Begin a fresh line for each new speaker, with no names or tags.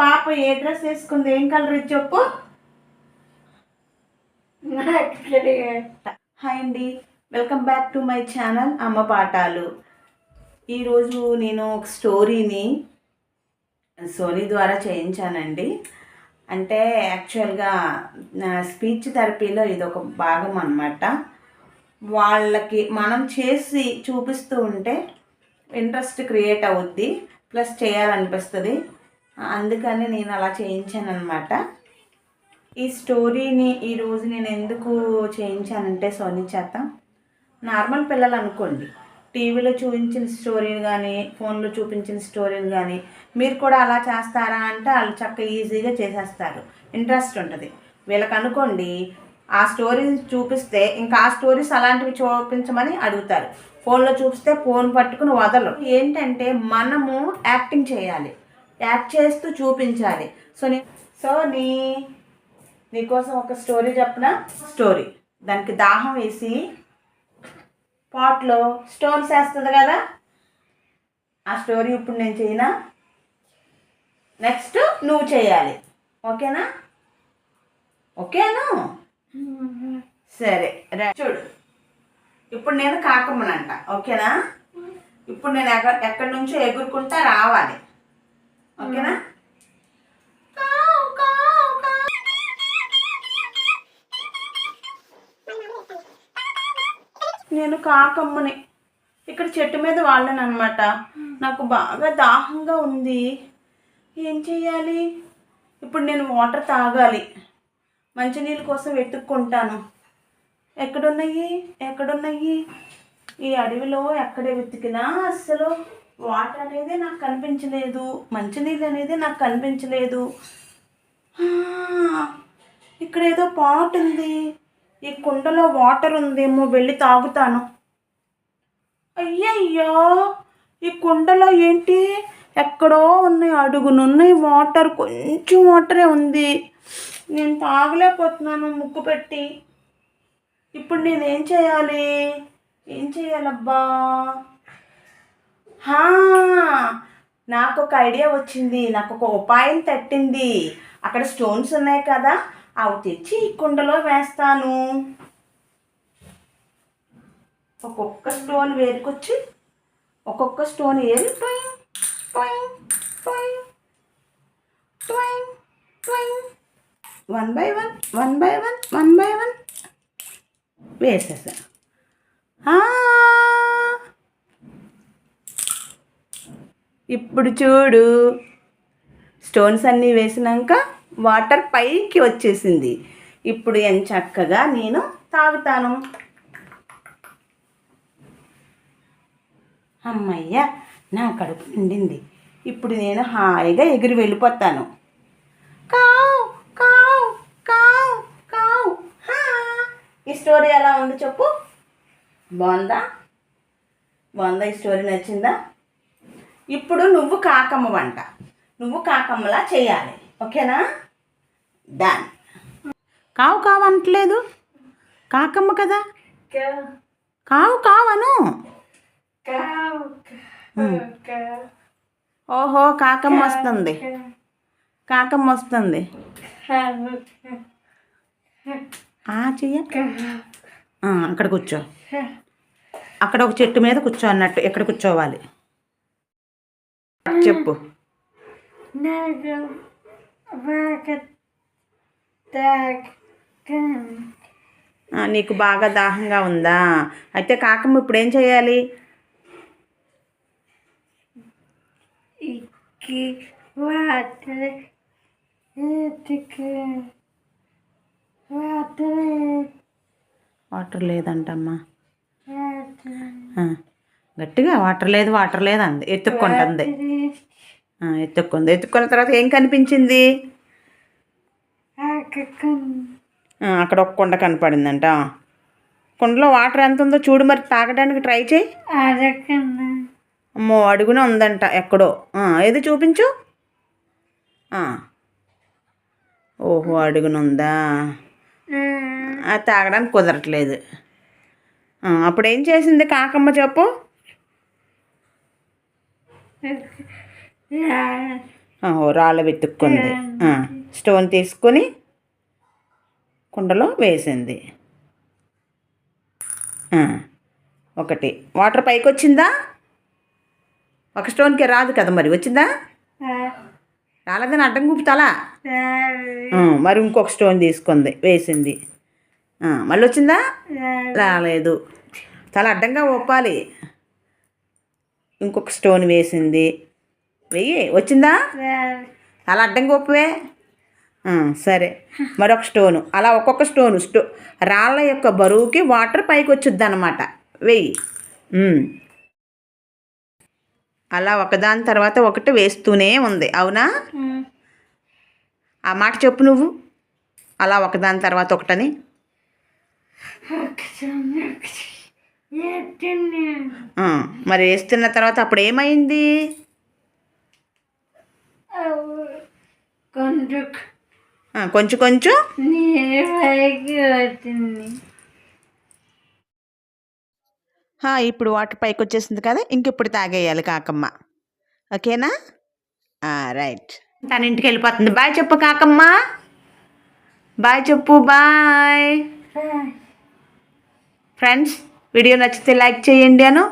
పాప ఏ డ్రెస్ వేసుకుంది ఏం కలర్ ఇది చెప్పు. హాయ్ అండి welcome back to my channel అమ్మ పాఠాలు. ఈరోజు నేను ఒక స్టోరీని సోనీ ద్వారా చేయించానండి. అంటే యాక్చువల్గా స్పీచ్ థెరపీలో ఇది ఒక భాగం అన్నమాట. వాళ్ళకి మనం చేసి చూపిస్తూ ఉంటే ఇంట్రెస్ట్ క్రియేట్ అవుద్ది ప్లస్ చేయాలనిపిస్తుంది. అందుకని నేను అలా చేయించాను అనమాట ఈ స్టోరీని ఈరోజు నేను ఎందుకు చేయించానంటే సోనీ చేత. నార్మల్ పిల్లలు అనుకోండి టీవీలో చూపించిన స్టోరీని కానీ ఫోన్లో చూపించిన స్టోరీని కానీ మీరు కూడా అలా చేస్తారా అంటే వాళ్ళు చక్క ఈజీగా చేసేస్తారు. ఇంట్రెస్ట్ ఉంటుంది. వీళ్ళకి అనుకోండి ఆ స్టోరీని చూపిస్తే ఇంకా ఆ స్టోరీస్ అలాంటివి చూపించమని అడుగుతారు. ఫోన్లో చూపిస్తే ఫోన్ పట్టుకుని వదలరు. ఏంటంటే మనము యాక్టింగ్ చేయాలి. యాక్ట్ చేస్తూ చూపించాలి. సో నీ సో నీ నీకోసం ఒక స్టోరీ చెప్పిన? స్టోరీ. దానికి దాహం వేసి పాట్లో స్టోన్స్ వేస్తుంది కదా? ఆ స్టోరీ ఇప్పుడు నేను చేయనా? నెక్స్ట్ నువ్వు చేయాలి. ఓకేనా? ఓకేనా? సరే. చూడు. ఇప్పుడు నేను కాకమ్మనంట. ఓకేనా? ఇప్పుడు నేను ఎక్కడ ఎక్కడి నుంచో ఎగురుకుంటా రావాలి. ఓకేనా? నేను కాకమ్మని. ఇక్కడ చెట్టు మీద వాళ్ళను అనమాట నాకు బాగా దాహంగా ఉంది. ఏం చెయ్యాలి? ఇప్పుడు నేను వాటర్ తాగాలి. మంచినీళ్ళ కోసం వెతుక్కుంటాను. ఎక్కడున్నాయి? ఎక్కడున్నాయి? ఈ అడవిలో ఎక్కడ వెతికినా అస్సలు వాటర్ అనేది నాకు కనిపించలేదు మంచినీళ్ళు అనేది నాకు కనిపించలేదు. ఇక్కడ ఏదో పాట్ ఉంది. ఈ కుండలో వాటర్ ఉందేమో వెళ్ళి తాగుతాను. అయ్యయ్యో ఈ కుండలో ఏంటి? ఎక్కడో ఉన్నాయి అడుగునున్నాయి వాటర్ కొంచెం వాటరే ఉంది. నేను తాగలేకపోతున్నాను ముక్కు పెట్టి. ఇప్పుడు నేనేం చేయాలి? ఏం చేయాలబ్బా? నాకు ఒక ఐడియా వచ్చింది నాకు ఒక ఉపాయం తట్టింది. అక్కడ స్టోన్స్ ఉన్నాయి కదా అవి తెచ్చి ఈ కుండలో వేస్తాను. ఒక్కొక్క స్టోన్ వేరుకొచ్చి ఒక్కొక్క స్టోన్ ఏరి టొయింగ్, టొయింగ్, టొయింగ్, టొయింగ్, టొయింగ్. One by one one by one one by one. వేసేసా ఆ! ఇప్పుడు చూడు. స్టోన్స్ అన్నీ వేసినాక వాటర్ పైకి వచ్చేసింది. ఇప్పుడు ఎంత చక్కగా నేను తాగుతాను. అమ్మయ్య నా కడుపు నిండింది. ఇప్పుడు నేను హాయిగా ఎగిరి వెళ్ళిపోతాను. కావు కావు కావు కావు. ఈ స్టోరీ ఎలా ఉంది చెప్పు? బాగుందా? బాగుందా? ఈ స్టోరీ నచ్చిందా? ఇప్పుడు నువ్వు కాకమ్మ వంట నువ్వు కాకమ్మలా చేయాలి. ఓకేనా? డన్ కావు కావు అనట్లేదు. కాకమ్మ కదా?
కావు
కావు కావను.
కావు కావు
ఓహో కాకమ్మ వస్తుంది. కాకమ్మ వస్తుంది. చెయ్య. అక్కడ కూర్చో. అక్కడ ఒక చెట్టు మీద కూర్చో అన్నట్టు ఎక్కడ కూర్చోవాలి? చెప్పు.
నాకు బాగా
దాహంగా ఉందా? అయితే కాకమ్మ ఇప్పుడు ఏం చేయాలి?
వాటర్
లేదంటమ్మా. గట్టిగా వాటర్ లేదు వాటర్ లేదు అంది ఎత్తుక్కుంటుంది ఎత్తుక్కుంది. ఎత్తుక్కున్న తర్వాత ఏం కనిపించింది? అక్కడ ఒక కుండ కనపడిందంట. కుండలో వాటర్ ఎంత ఉందో చూడు మరి తాగడానికి ట్రై చేయి. అమ్మో అడుగున ఉందంట ఎక్కడో. ఏది చూపించు. ఓహో అడుగున ఉందా? ఆ, తాగడానికి కుదరట్లేదు. అప్పుడు ఏం చేసింది కాకమ్మ చెప్పు? రాళ్ళ వెతుక్కుంది. స్టోన్ తీసుకొని కుండలో వేసింది. ఒకటి. వాటర్ పైకి వచ్చిందా? ఒక స్టోన్కి రాదు కదా మరి వచ్చిందా? రాలేదని అడ్డం గుప్పుతాలా మరి ఇంకొక స్టోన్ తీసుకుంది వేసింది. మళ్ళీ వచ్చిందా? రాలేదు. చాలా అడ్డంగా ఒప్పాలి. ఇంకొక స్టోన్ వేసింది. వెయ్యి. వచ్చిందా? చాలా అడ్డంగా ఒప్పవే సరే. మరొక స్టోను. అలా ఒక్కొక్క స్టోను. స్టో రాళ్ళ యొక్క బరువుకి వాటర్ పైకి వచ్చుద్ది అనమాట వెయ్యి. అలా ఒకదాని తర్వాత ఒకటి వేస్తూనే ఉంది. అవునా? ఆ మాట చెప్పు నువ్వు. అలా ఒకదాని తర్వాత ఒకటని. మరి వేస్తున్న తర్వాత అప్పుడు ఏమైంది
కొంచెం
కొంచెం. ఇప్పుడు వాటర్ పైకి వచ్చేసింది కదా ఇంక ఇప్పుడు తాగేయాలి కాకమ్మ. ఓకేనా? రైట్. తన ఇంటికి వెళ్ళిపోతుంది. బాయ్ చెప్పు కాకమ్మ. బాయ్ చెప్పు బాయ్. ఫ్రెండ్స్ వీడియో నచ్చితే లైక్ చేయండి అను.